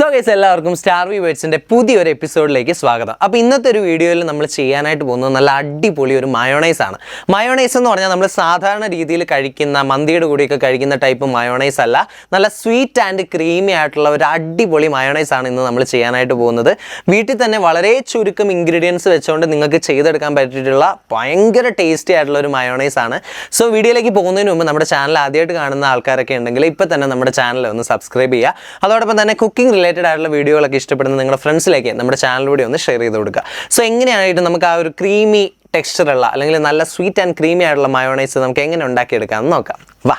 So guys എല്ലാവർക്കും star V വേർഡ്സിന്റെ പുതിയൊരു എപ്പിസോഡിലേക്ക് സ്വാഗതം. അപ്പോൾ ഇന്നത്തെ ഒരു വീഡിയോയിൽ നമ്മൾ ചെയ്യാനായിട്ട് പോകുന്നത് നല്ല അടിപൊളി ഒരു മയോണൈസ് ആണ്. മയോണൈസ് എന്ന് പറഞ്ഞാൽ നമ്മൾ സാധാരണ രീതിയിൽ കഴിക്കുന്ന മന്തിയുടെ കൂടിയൊക്കെ കഴിക്കുന്ന ടൈപ്പ് മയോണൈസ് അല്ല. നല്ല സ്വീറ്റ് ആൻഡ് ക്രീമി ആയിട്ടുള്ള ഒരു അടിപൊളി മയോണൈസ് ആണ് ഇന്ന് നമ്മൾ ചെയ്യാനായിട്ട് പോകുന്നത്. വീട്ടിൽ തന്നെ വളരെ ചുരുക്കം ഇൻഗ്രീഡിയൻസ് വെച്ചുകൊണ്ട് നിങ്ങൾക്ക് ചെയ്തെടുക്കാൻ പറ്റിയിട്ടുള്ള ഭയങ്കര ടേസ്റ്റി ആയിട്ടുള്ള ഒരു മയോണൈസ് ആണ്. സോ വീഡിയോയിലേക്ക് പോകുന്നതിന് മുമ്പ് നമ്മുടെ ചാനൽ ആദ്യമായിട്ട് കാണുന്ന ആൾക്കാരൊക്കെ ഉണ്ടെങ്കിൽ ഇപ്പോൾ തന്നെ നമ്മുടെ ചാനൽ ഒന്ന് സബ്സ്ക്രൈബ് ചെയ്യുക. അതോടൊപ്പം തന്നെ കുക്കിംഗ് ആയിട്ടുള്ള വീഡിയോകളൊക്കെ ഇഷ്ടപ്പെടുന്ന നിങ്ങളുടെ ഫ്രണ്ട്സിലേക്ക് നമ്മുടെ ചാനലിലൂടെ ഒന്ന് ഷെയർ ചെയ്ത് കൊടുക്കുക. സോ എങ്ങനെയായിട്ട് നമുക്ക് ആ ഒരു ക്രീമി ടെക്സ്ചറുള്ള അല്ലെങ്കിൽ നല്ല സ്വീറ്റ് ആൻഡ് ക്രീമി ആയിട്ടുള്ള മയോണൈസ് നമുക്ക് എങ്ങനെ ഉണ്ടാക്കിയെടുക്കാമെന്ന് നോക്കാം. വാ.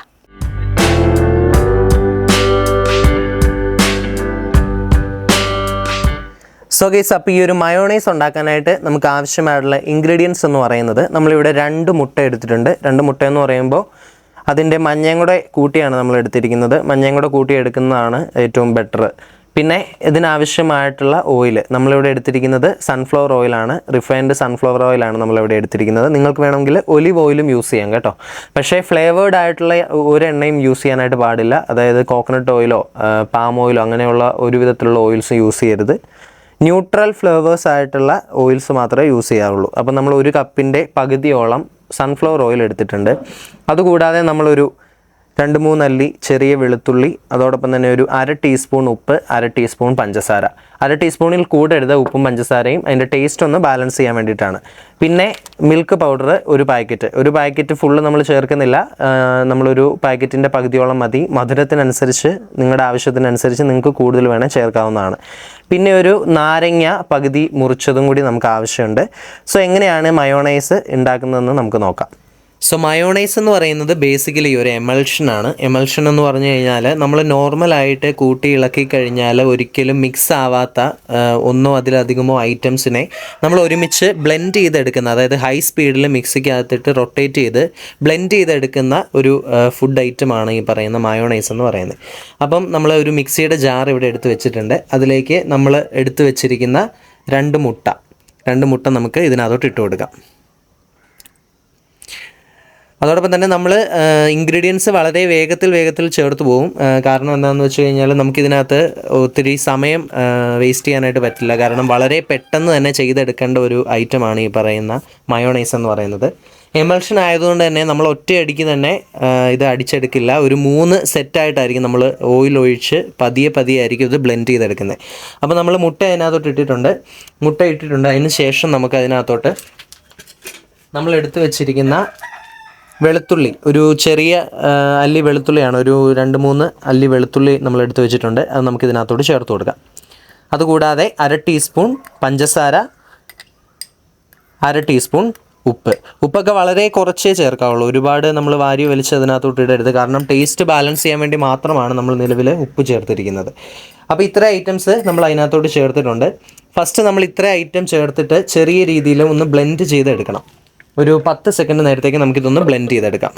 സോ ഗൈസ് അപ്പോൾ ഈ ഒരു മയോണൈസ് ഉണ്ടാക്കാനായിട്ട് നമുക്ക് ആവശ്യമായിട്ടുള്ള ഇൻഗ്രീഡിയൻസ് എന്ന് പറയുന്നത് നമ്മളിവിടെ രണ്ട് മുട്ട എടുത്തിട്ടുണ്ട്. രണ്ട് മുട്ട എന്ന് പറയുമ്പോൾ അതിന്റെ മഞ്ഞയും കൂടെ കൂട്ടിയാണ് നമ്മൾ എടുത്തിരിക്കുന്നത്. മഞ്ഞയും കൂടെ കൂട്ടി എടുക്കുന്നതാണ് ഏറ്റവും ബെറ്റർ പിന്നെ ഇതിനാവശ്യമായിട്ടുള്ള ഓയിൽ നമ്മളിവിടെ എടുത്തിരിക്കുന്നത് സൺഫ്ലവർ ഓയിലാണ് റിഫൈൻഡ് സൺഫ്ലവർ ഓയിലാണ് നമ്മളിവിടെ എടുത്തിരിക്കുന്നത്. നിങ്ങൾക്ക് വേണമെങ്കിൽ ഒലിവ് ഓയിലും യൂസ് ചെയ്യാം കേട്ടോ. പക്ഷേ ഫ്ലേവേർഡ് ആയിട്ടുള്ള ഒരു എണ്ണയും യൂസ് ചെയ്യാനായിട്ട് പാടില്ല. അതായത് കോക്കനട്ട് ഓയിലോ പാം ഓയിലോ അങ്ങനെയുള്ള ഒരു വിധത്തിലുള്ള ഓയിൽസ് യൂസ് ചെയ്യരുത്. ന്യൂട്രൽ ഫ്ലേവേഴ്സ് ആയിട്ടുള്ള ഓയിൽസ് മാത്രമേ യൂസ് ചെയ്യാറുള്ളൂ. അപ്പോൾ നമ്മൾ ഒരു കപ്പിന്റെ പകുതിയോളം സൺഫ്ലവർ ഓയിൽ എടുത്തിട്ടുണ്ട്. അതുകൂടാതെ നമ്മളൊരു രണ്ട് മൂന്നല്ലി ചെറിയ വെളുത്തുള്ളി അതോടൊപ്പം തന്നെ ഒരു അര ടീസ്പൂൺ ഉപ്പ് അര ടീസ്പൂൺ പഞ്ചസാര. അര ടീസ്പൂണിൽ കൂടരുത് ഉപ്പും പഞ്ചസാരയും അതിന്റെ ടേസ്റ്റ് ഒന്ന് ബാലൻസ് ചെയ്യാൻ വേണ്ടിയിട്ടാണ്. പിന്നെ മിൽക്ക് പൗഡർ ഒരു പാക്കറ്റ് ഒരു പാക്കറ്റ് ഫുള്ള് നമ്മൾ ചേർക്കുന്നില്ല. നമ്മളൊരു പാക്കറ്റിന്റെ പകുതിയോളം മതി. മധുരത്തിനനുസരിച്ച് നിങ്ങളുടെ ആവശ്യത്തിനനുസരിച്ച് നിങ്ങൾക്ക് കൂടുതൽ വേണേൽ ചേർക്കാവുന്നതാണ്. പിന്നെ ഒരു നാരങ്ങ പകുതി മുറിച്ചതും കൂടി നമുക്ക് ആവശ്യമുണ്ട്. സോ എങ്ങനെയാണ് മയോണൈസ് ഉണ്ടാക്കുന്നതെന്ന് നമുക്ക് നോക്കാം. സോ മയോണൈസ് എന്ന് പറയുന്നത് ബേസിക്കലി ഒരു എമൽഷൻ ആണ്. എമൽഷൻ എന്ന് പറഞ്ഞു കഴിഞ്ഞാൽ നമ്മൾ നോർമലായിട്ട് കൂട്ടി ഇളക്കി കഴിഞ്ഞാൽ ഒരിക്കലും മിക്സ് ആവാത്ത ഒന്നോ അതിലധികമോ ഐറ്റംസിനെ നമ്മൾ ഒരുമിച്ച് ബ്ലെൻഡ് ചെയ്തെടുക്കുന്ന അതായത് ഹൈ സ്പീഡിൽ മിക്സിക്കകത്തിട്ട് റൊട്ടേറ്റ് ചെയ്ത് ബ്ലെൻഡ് ചെയ്തെടുക്കുന്ന ഒരു ഫുഡ് ഐറ്റമാണ് ഈ പറയുന്ന മയോണൈസ് എന്ന് പറയുന്നത്. അപ്പം നമ്മൾ ഒരു മിക്സിയുടെ ജാർ ഇവിടെ എടുത്ത് വെച്ചിട്ടുണ്ട്. അതിലേക്ക് നമ്മൾ എടുത്തു വെച്ചിരിക്കുന്ന രണ്ട് മുട്ട. രണ്ട് മുട്ട നമുക്ക് ഇതിനകത്തോട്ട് ഇട്ട് കൊടുക്കാം. അതോടൊപ്പം തന്നെ നമ്മൾ ഇൻഗ്രീഡിയൻസ് വളരെ വേഗത്തിൽ വേഗത്തിൽ ചേർത്ത് പോകും കാരണം എന്താണെന്ന് വെച്ച് കഴിഞ്ഞാൽ നമുക്കിതിനകത്ത് ഒത്തിരി സമയം വേസ്റ്റ് ചെയ്യാനായിട്ട് പറ്റില്ല. കാരണം വളരെ പെട്ടെന്ന് തന്നെ ചെയ്തെടുക്കേണ്ട ഒരു ഐറ്റമാണ് ഈ പറയുന്ന മയോണൈസ് എന്ന് പറയുന്നത്. എമൽഷൻ ആയതുകൊണ്ട് തന്നെ നമ്മൾ ഒറ്റയടിക്ക് തന്നെ ഇത് അടിച്ചെടുക്കില്ല. ഒരു മൂന്ന് സെറ്റായിട്ടായിരിക്കും നമ്മൾ ഓയിൽ ഒഴിച്ച് പതിയെ പതിയെ ആയിരിക്കും ഇത് ബ്ലെൻഡ് ചെയ്തെടുക്കുന്നത്. അപ്പോൾ നമ്മൾ മുട്ട അതിനകത്തോട്ട് ഇട്ടിട്ടുണ്ട്. മുട്ട ഇട്ടിട്ടുണ്ട്. അതിന് ശേഷം നമുക്ക് അതിനകത്തോട്ട് നമ്മൾ എടുത്തു വെച്ചിരിക്കുന്ന വെളുത്തുള്ളി. ഒരു ചെറിയ അല്ലി വെളുത്തുള്ളിയാണ്. ഒരു രണ്ട് മൂന്ന് അല്ലി വെളുത്തുള്ളി നമ്മൾ എടുത്തു വെച്ചിട്ടുണ്ട്. അത് നമുക്ക് ഇതിനകത്തോട്ട് ചേർത്ത് കൊടുക്കാം. അതുകൂടാതെ അര ടീസ്പൂൺ പഞ്ചസാര അര ടീസ്പൂൺ ഉപ്പ്. ഉപ്പൊക്കെ വളരെ കുറച്ചേ ചേർക്കാവുള്ളൂ. ഒരുപാട് നമ്മൾ വാരി വലിച്ച് അതിനകത്തോട്ട് ഇടരുത്. കാരണം ടേസ്റ്റ് ബാലൻസ് ചെയ്യാൻ വേണ്ടി മാത്രമാണ് നമ്മൾ നിലവിൽ ഉപ്പ് ചേർത്തിരിക്കുന്നത്. അപ്പോൾ ഇത്ര ഐറ്റംസ് നമ്മൾ അതിനകത്തോട്ട് ചേർത്തിട്ടുണ്ട്. ഫസ്റ്റ് നമ്മൾ ഇത്ര ഐറ്റം ചേർത്തിട്ട് ചെറിയ രീതിയിൽ ഒന്ന് ബ്ലെൻഡ് ചെയ്തെടുക്കണം. ഒരു പത്ത് സെക്കൻഡ് നേരത്തേക്ക് നമുക്കിതൊന്ന് ബ്ലെൻഡ് ചെയ്തെടുക്കാം.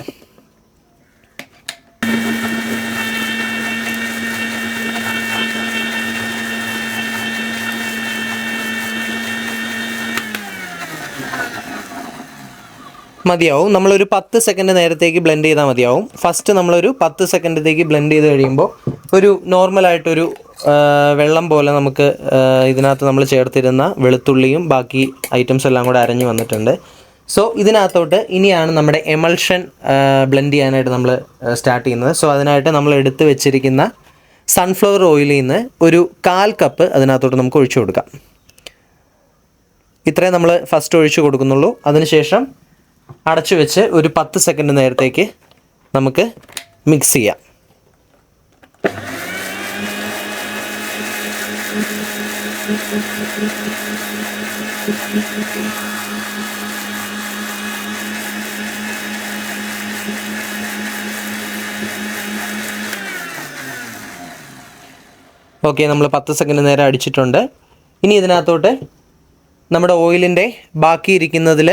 മതിയാവും. നമ്മളൊരു പത്ത് സെക്കൻഡ് നേരത്തേക്ക് ബ്ലെൻഡ് ചെയ്താൽ മതിയാവും. ഫസ്റ്റ് നമ്മളൊരു പത്ത് സെക്കൻഡത്തേക്ക് ബ്ലെൻഡ് ചെയ്ത് കഴിയുമ്പോൾ ഒരു നോർമലായിട്ടൊരു വെള്ളം പോലെ നമുക്ക് ഇതിനകത്ത് നമ്മൾ ചേർത്തിരുന്ന വെളുത്തുള്ളിയും ബാക്കി ഐറ്റംസ് എല്ലാം കൂടെ അരഞ്ഞു വന്നിട്ടുണ്ട്. സോ ഇതിനകത്തോട്ട് ഇനിയാണ് നമ്മുടെ എമൽഷൻ ബ്ലെൻഡ് ചെയ്യാനായിട്ട് നമ്മൾ സ്റ്റാർട്ട് ചെയ്യുന്നത്. സോ അതിനായിട്ട് നമ്മൾ എടുത്ത് വെച്ചിരിക്കുന്ന സൺഫ്ലവർ ഓയിലിൽ നിന്ന് ഒരു കാൽ കപ്പ് അതിനകത്തോട്ട് നമുക്ക് ഒഴിച്ചു കൊടുക്കാം. ഇത്രയും നമ്മൾ ഫസ്റ്റ് ഒഴിച്ചു കൊടുക്കുന്നുള്ളൂ. അതിനുശേഷം അടച്ചു വെച്ച് ഒരു പത്ത് സെക്കൻഡ് നേരത്തേക്ക് നമുക്ക് മിക്സ് ചെയ്യാം. ഓക്കെ നമ്മൾ പത്ത് സെക്കൻഡ് നേരം അടിച്ചിട്ടുണ്ട്. ഇനി ഇതിനകത്തോട്ട് നമ്മുടെ ഓയിലിന്റെ ബാക്കി ഇരിക്കുന്നതിൽ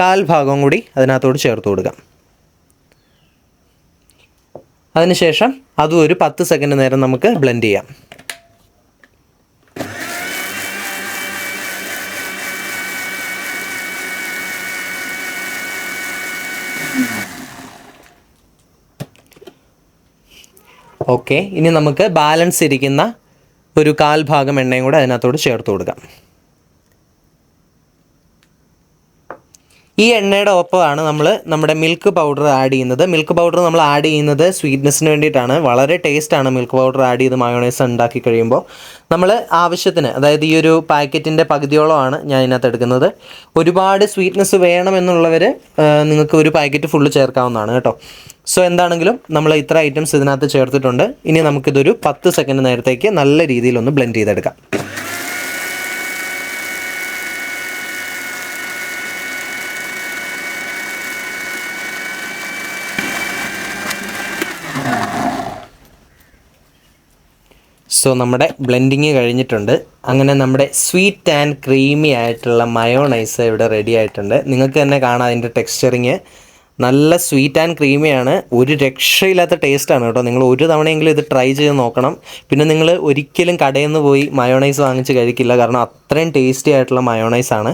കാൽ ഭാഗം കൂടി അതിനകത്തോട്ട് ചേർത്ത് കൊടുക്കാം. അതിനുശേഷം അതും ഒരു പത്ത് സെക്കൻഡ് നേരം നമുക്ക് ബ്ലെൻഡ് ചെയ്യാം. ഓക്കെ ഇനി നമുക്ക് ബാലൻസ് ഇരിക്കുന്ന ഒരു കാൽ ഭാഗം എണ്ണയും കൂടെ അതിനകത്തോട് ചേർത്ത് കൊടുക്കാം. ഈ എണ്ണയുടെ ഒപ്പമാണ് നമ്മൾ നമ്മുടെ മിൽക്ക് പൗഡർ ആഡ് ചെയ്യുന്നത്. മിൽക്ക് പൗഡർ നമ്മൾ ആഡ് ചെയ്യുന്നത് സ്വീറ്റ്നെസ്സിന് വേണ്ടിയിട്ടാണ്. വളരെ ടേസ്റ്റാണ് മിൽക്ക് പൗഡർ ആഡ് ചെയ്ത് മയോണൈസ് ഉണ്ടാക്കി കഴിയുമ്പോൾ. നമ്മൾ ആവശ്യത്തിന് അതായത് ഈ ഒരു പാക്കറ്റിന്റെ പകുതിയോളമാണ് ഞാൻ ഇതിനകത്ത് എടുക്കുന്നത്. ഒരുപാട് സ്വീറ്റ്നെസ് വേണമെന്നുള്ളവർ നിങ്ങൾക്ക് ഒരു പാക്കറ്റ് ഫുള്ള് ചേർക്കാവുന്നതാണ് കേട്ടോ. സോ എന്താണെങ്കിലും നമ്മൾ ഇത്ര ഐറ്റംസ് ഇതിനകത്ത് ചേർത്തിട്ടുണ്ട്. ഇനി നമുക്കിതൊരു പത്ത് സെക്കൻഡ് നേരത്തേക്ക് നല്ല രീതിയിൽ ഒന്ന് ബ്ലെൻഡ് ചെയ്തെടുക്കാം. സോ നമ്മുടെ ബ്ലെൻഡിങ് കഴിഞ്ഞിട്ടുണ്ട്. അങ്ങനെ നമ്മുടെ സ്വീറ്റ് ആൻഡ് ക്രീമി ആയിട്ടുള്ള മയോണൈസ് ഇവിടെ റെഡി ആയിട്ടുണ്ട്. നിങ്ങൾക്ക് തന്നെ കാണാം അതിന്റെ ടെക്സ്ചറിങ് നല്ല സ്വീറ്റ് ആൻഡ് ക്രീമിയാണ് ഒരു രക്ഷയില്ലാത്ത ടേസ്റ്റാണ് കേട്ടോ. നിങ്ങൾ ഒരു തവണയെങ്കിലും ഇത് ട്രൈ ചെയ്ത് നോക്കണം. പിന്നെ നിങ്ങൾ ഒരിക്കലും കടയിൽ നിന്ന് പോയി മയോണൈസ് വാങ്ങിച്ച് കഴിക്കില്ല. കാരണം അത്രയും ടേസ്റ്റി ആയിട്ടുള്ള മയോണൈസ് ആണ്.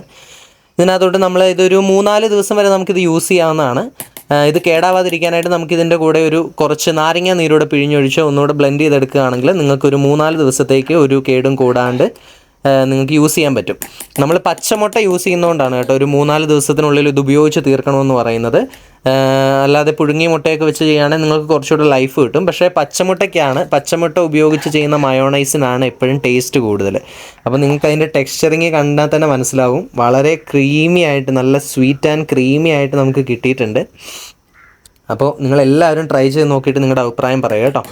ഇതിനകത്തോട്ട് നമ്മൾ ഇതൊരു മൂന്നാൽ ദിവസം വരെ നമുക്കിത് യൂസ് ചെയ്യാവുന്നതാണ്. ഇത് കേടാവാതിരിക്കാനായിട്ട് നമുക്കിതിന്റെ കൂടെ ഒരു കുറച്ച് നാരങ്ങ നീരൂടെ പിഴിഞ്ഞൊഴിച്ച് ഒന്നുകൂടെ ബ്ലെൻഡ് ചെയ്തെടുക്കുകയാണെങ്കിൽ നിങ്ങൾക്കൊരു മൂന്നാൽ ദിവസത്തേക്ക് ഒരു കേടും കൂടാണ്ട് നിങ്ങൾക്ക് യൂസ് ചെയ്യാൻ പറ്റും. നമ്മൾ പച്ചമുട്ട യൂസ് ചെയ്യുന്നതുകൊണ്ടാണ് കേട്ടോ ഒരു മൂന്നാൽ ദിവസത്തിനുള്ളിൽ ഇത് ഉപയോഗിച്ച് തീർക്കണമെന്ന് പറയുന്നത്. അല്ലാതെ പുഴുങ്ങിയ മുട്ടയൊക്കെ വെച്ച് ചെയ്യുകയാണെങ്കിൽ നിങ്ങൾക്ക് കുറച്ചുകൂടെ ലൈഫ് കിട്ടും. പക്ഷേ പച്ചമുട്ടയ്ക്കാണ് പച്ചമുട്ട ഉപയോഗിച്ച് ചെയ്യുന്ന മയോണൈസിനാണ് എപ്പോഴും ടേസ്റ്റ് കൂടുതൽ. അപ്പോൾ നിങ്ങൾക്ക് അതിന്റെ ടെക്സ്ചറിങ് കണ്ടാൽ തന്നെ മനസ്സിലാവും. വളരെ ക്രീമി ആയിട്ട് നല്ല സ്വീറ്റ് ആൻഡ് ക്രീമി ആയിട്ട് നമുക്ക് കിട്ടിയിട്ടുണ്ട്. അപ്പോൾ നിങ്ങളെല്ലാവരും ട്രൈ ചെയ്ത് നോക്കിയിട്ട് നിങ്ങളുടെ അഭിപ്രായം പറയുക കേട്ടോ.